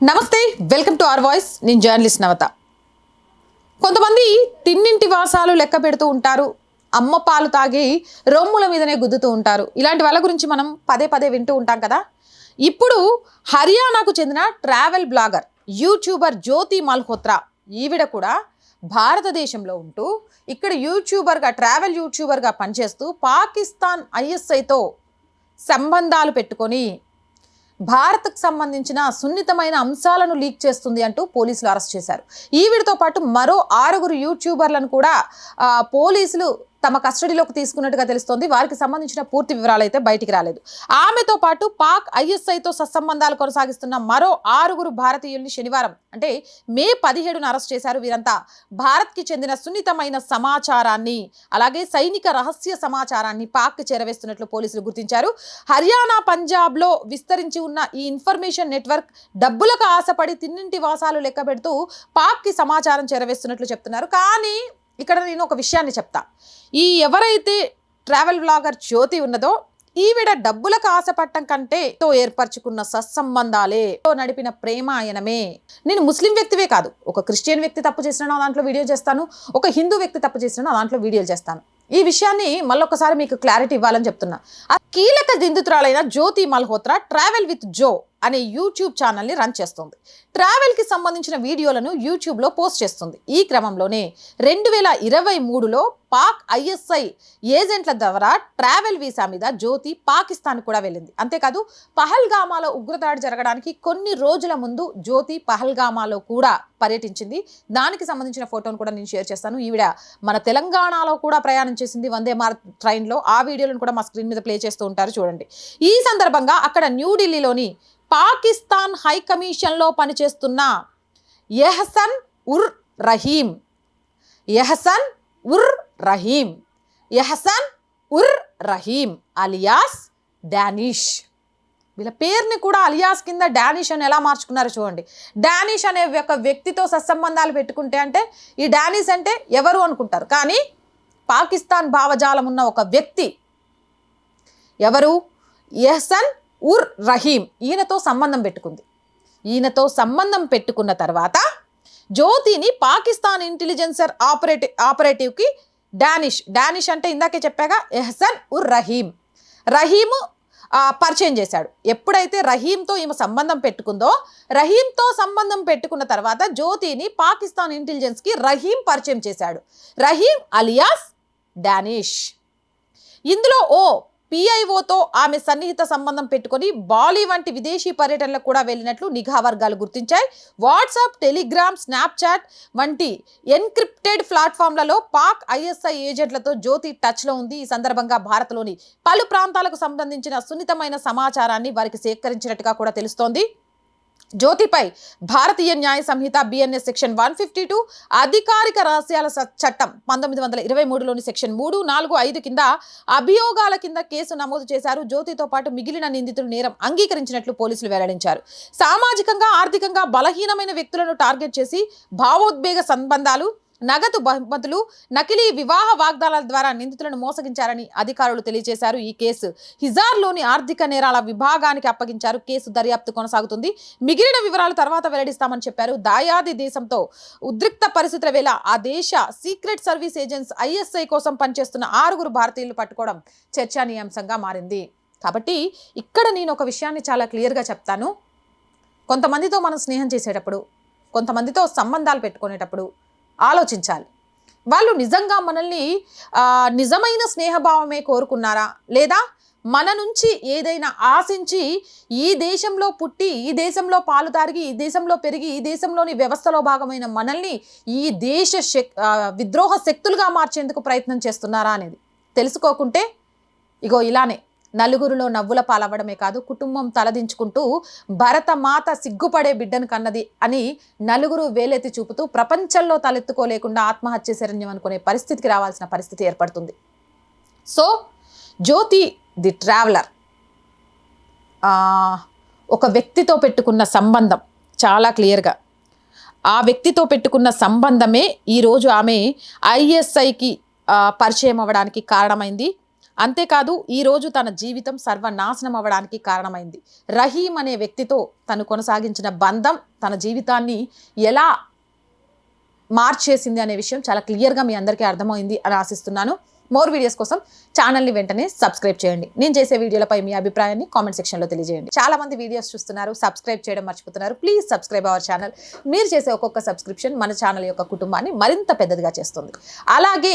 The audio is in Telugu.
నమస్తే వెల్కమ్ టు అవర్ వాయిస్. నేను జర్నలిస్ట్ నవత. కొంతమంది తిన్నింటి వాసాలు లెక్క పెడుతూ ఉంటారు. అమ్మ పాలు తాగి రొమ్ముల మీదనే గుద్దుతూ ఉంటారు. ఇలాంటి వాళ్ళ గురించి మనం పదే పదే వింటూ ఉంటాం కదా? ఇప్పుడు హర్యానాకు చెందిన travel blogger YouTuber Jyoti Malhotra ఈవిడ కూడా భారతదేశంలో ఉంటూ ఇక్కడ యూట్యూబర్గా ట్రావెల్ యూట్యూబర్గా పనిచేస్తూ పాకిస్తాన్ ఐఎస్ఐతో సంబంధాలు పెట్టుకొని భారత్కు సంబంధించిన సున్నితమైన అంశాలను లీక్ చేస్తుంది అంటూ పోలీసులు అరెస్ట్ చేశారు. ఈవిడితో పాటు మరో ఆరుగురు యూట్యూబర్లను కూడా పోలీసులు తమ కస్టడీలోకి తీసుకున్నట్టుగా తెలుస్తోంది. వారికి సంబంధించిన పూర్తి వివరాలు అయితే బయటికి రాలేదు. ఆమెతో పాటు పాక్ ఐఎస్ఐతో సత్సంబంధాలు కొనసాగిస్తున్న మరో ఆరుగురు భారతీయుల్ని శనివారం అంటే మే పదిహేడున అరెస్ట్ చేశారు. వీరంతా భారత్కి చెందిన సున్నితమైన సమాచారాన్ని అలాగే సైనిక రహస్య సమాచారాన్ని పాక్ చేరవేస్తున్నట్లు పోలీసులు గుర్తించారు. హర్యానా పంజాబ్లో విస్తరించి ఉన్న ఈ ఇన్ఫర్మేషన్ నెట్వర్క్ డబ్బులకు ఆశపడి తిన్నింటి వాసాలు లెక్క పెడుతూ పాక్కి సమాచారం చేరవేస్తున్నట్లు చెప్తున్నారు. కానీ ఇక్కడ నేను ఒక విషయాన్ని చెప్తా. ఈ ఎవరైతే ట్రావెల్ బ్లాగర్ జ్యోతి ఉన్నదో ఈవిడ డబ్బులకు ఆశపడటం కంటే తో ఏర్పరచుకున్న సత్సంబంధాలే తో నడిపిన ప్రేమాయణమే. నేను ముస్లిం వ్యక్తివే కాదు. ఒక క్రిస్టియన్ వ్యక్తి తప్పు చేసిన నా దాంట్లో వీడియో చేస్తాను. ఒక హిందూ వ్యక్తి తప్పు చేసిన నా దాంట్లో వీడియోలు చేస్తాను. ఈ విషయాన్ని మళ్ళొకసారి మీకు క్లారిటీ ఇవ్వాలని చెప్తున్నా. ఆ కీలక దిందుతురాలైన Jyoti Malhotra travel with Jo అనే యూట్యూబ్ ఛానల్ని రన్ చేస్తుంది. ట్రావెల్కి సంబంధించిన వీడియోలను యూట్యూబ్లో పోస్ట్ చేస్తుంది. ఈ క్రమంలోనే రెండు వేల ఇరవై మూడులో పాక్ ఐఎస్ఐ ఏజెంట్ల ద్వారా ట్రావెల్ వీసా మీద జ్యోతి పాకిస్తాన్ కూడా వెళ్ళింది. అంతేకాదు పహల్గామాలో ఉగ్రదాడి జరగడానికి కొన్ని రోజుల ముందు జ్యోతి పహల్గామాలో కూడా పర్యటించింది. దానికి సంబంధించిన ఫోటోను కూడా నేను షేర్ చేస్తాను. ఈవిడ మన తెలంగాణలో కూడా ప్రయాణం చేసింది వందే భారత్ ట్రైన్లో. ఆ వీడియోలను కూడా మా స్క్రీన్ మీద ప్లే చేస్తూ ఉంటారు చూడండి. ఈ సందర్భంగా అక్కడ న్యూఢిల్లీలోని పాకిస్తాన్ హై కమిషన్లో పనిచేస్తున్న ఎహసన్ ఉర్ రహీం. ఎహసన్ ఉర్ రహీం. ఎహసన్ ఉర్ రహీం అలియాస్ డానిష్. వీళ్ళ పేరుని కూడా అలియాస్ కింద డానిష్ అని ఎలా మార్చుకున్నారో చూడండి. డానిష్ అనే ఒక వ్యక్తితో సత్సంబంధాలు పెట్టుకుంటే అంటే ఈ డానిష్ అంటే ఎవరు అనుకుంటారు? కానీ పాకిస్తాన్ భావజాలం ఉన్న ఒక వ్యక్తి ఎవరు? ఎహసన్ ఉర్ రహీం ఈయనతో సంబంధం పెట్టుకుంది. ఈయనతో సంబంధం పెట్టుకున్న తర్వాత జ్యోతిని పాకిస్తాన్ ఇంటెలిజెన్సర్ ఆపరేటివ్ ఆపరేటివ్కి డానిష్ డానిష్ అంటే ఇందాకే చెప్పాగా ఎహసన్ ఉర్ రహీం. రహీము పరిచయం చేశాడు. ఎప్పుడైతే రహీంతో ఈమె సంబంధం పెట్టుకుందో రహీంతో సంబంధం పెట్టుకున్న తర్వాత జ్యోతిని పాకిస్తాన్ ఇంటెలిజెన్స్కి రహీం పరిచయం చేశాడు. రహీం అలియాస్ డానిష్. ఇందులో ఓ పిఐఓతో ఆమె సన్నిహిత సంబంధం పెట్టుకొని బాలీ వంటి విదేశీ పర్యటనలకు కూడా వెళ్ళినట్లు నిఘా వర్గాలు గుర్తించాయి. వాట్సాప్ టెలిగ్రామ్ స్నాప్చాట్ వంటి ఎన్క్రిప్టెడ్ ప్లాట్ఫామ్లలో పాక్ ఐఎస్ఐ ఏజెంట్లతో జ్యోతి టచ్లో ఉంది. ఈ సందర్భంగా భారత్లోని పలు ప్రాంతాలకు సంబంధించిన సున్నితమైన సమాచారాన్ని వారికి సేకరించినట్టుగా కూడా తెలుస్తోంది. జ్యోతిపై Bharatiya Nyaya Sanhita BNS section one fifty two అధికారిక రహస్యాల చట్టం పంతొమ్మిది వందల ఇరవై మూడులోని సెక్షన్ మూడు నాలుగు ఐదు కింద అభియోగాల కింద కేసు నమోదు చేశారు. జ్యోతితో పాటు మిగిలిన నిందితులు నేరం అంగీకరించినట్లు పోలీసులు వెల్లడించారు. సామాజికంగా ఆర్థికంగా బలహీనమైన వ్యక్తులను టార్గెట్ చేసి భావోద్వేగ సంబంధాలు నగదు బహుమతులు నకిలీ వివాహ వాగ్దానాల ద్వారా నిందితులను మోసగించారని అధికారులు తెలియజేశారు. ఈ కేసు హిజార్లోని ఆర్థిక నేరాల విభాగానికి అప్పగించారు. కేసు దర్యాప్తు కొనసాగుతుంది. మిగిలిన వివరాలు తర్వాత వెల్లడిస్తామని చెప్పారు. దాయాది దేశంతో ఉద్రిక్త పరిస్థితుల వేళ ఆ దేశ సీక్రెట్ సర్వీస్ ఏజెంట్స్ ఐఎస్ఐ కోసం పనిచేస్తున్న ఆరుగురు భారతీయులు పట్టుకోవడం చర్చానీయాంశంగా మారింది. కాబట్టి ఇక్కడ నేను ఒక విషయాన్ని చాలా క్లియర్గా చెప్తాను. కొంతమందితో మనం స్నేహం చేసేటప్పుడు కొంతమందితో సంబంధాలు పెట్టుకునేటప్పుడు ఆలోచించాలి. వాళ్ళు నిజంగా మనల్ని నిజమైన స్నేహభావమే కోరుకున్నారా? లేదా మన నుంచి ఏదైనా ఆశించి ఈ దేశంలో పుట్టి ఈ దేశంలో పాలు తారిగి ఈ దేశంలో పెరిగి ఈ దేశంలోని వ్యవస్థలో భాగమైన మనల్ని ఈ దేశ శక్ విద్రోహ శక్తులుగా మార్చేందుకు ప్రయత్నం చేస్తున్నారా అనేది తెలుసుకోకుంటే ఇగో ఇలానే. నలుగురిలో నవ్వుల పాలవ్వడమే కాదు కుటుంబం తలదించుకుంటూ భరత మాత సిగ్గుపడే బిడ్డను కన్నది అని నలుగురు వేలెత్తి చూపుతూ ప్రపంచంలో తలెత్తుకోలేకుండా ఆత్మహత్య శరణ్యం అనుకునే పరిస్థితికి రావాల్సిన పరిస్థితి ఏర్పడుతుంది. So Jyoti the traveller. ఒక వ్యక్తితో పెట్టుకున్న సంబంధం చాలా క్లియర్గా. ఆ వ్యక్తితో పెట్టుకున్న సంబంధమే ఈరోజు ఆమె ఐఎస్ఐకి పరిచయం అవ్వడానికి కారణమైంది. అంతేకాదు ఈరోజు తన జీవితం సర్వనాశనం అవ్వడానికి కారణమైంది. రహీం అనే వ్యక్తితో తను కొనసాగించిన బంధం తన జీవితాన్ని ఎలా మార్చేసింది అనే విషయం చాలా క్లియర్గా మీ అందరికీ అర్థమైంది అని ఆశిస్తున్నాను. మోర్ వీడియోస్ కోసం ఛానల్ని వెంటనే సబ్స్క్రైబ్ చేయండి. నేను చేసే వీడియోలపై మీ అభిప్రాయాన్ని కామెంట్ సెక్షన్లో తెలియజేయండి. చాలా మంది వీడియోస్ చూస్తున్నారు సబ్స్క్రైబ్ చేయడం మర్చిపోతున్నారు. Please subscribe our channel. మీరు చేసే ఒక్కొక్క సబ్స్క్రిప్షన్ మన ఛానల్ యొక్క కుటుంబాన్ని మరింత పెద్దదిగా చేస్తుంది. అలాగే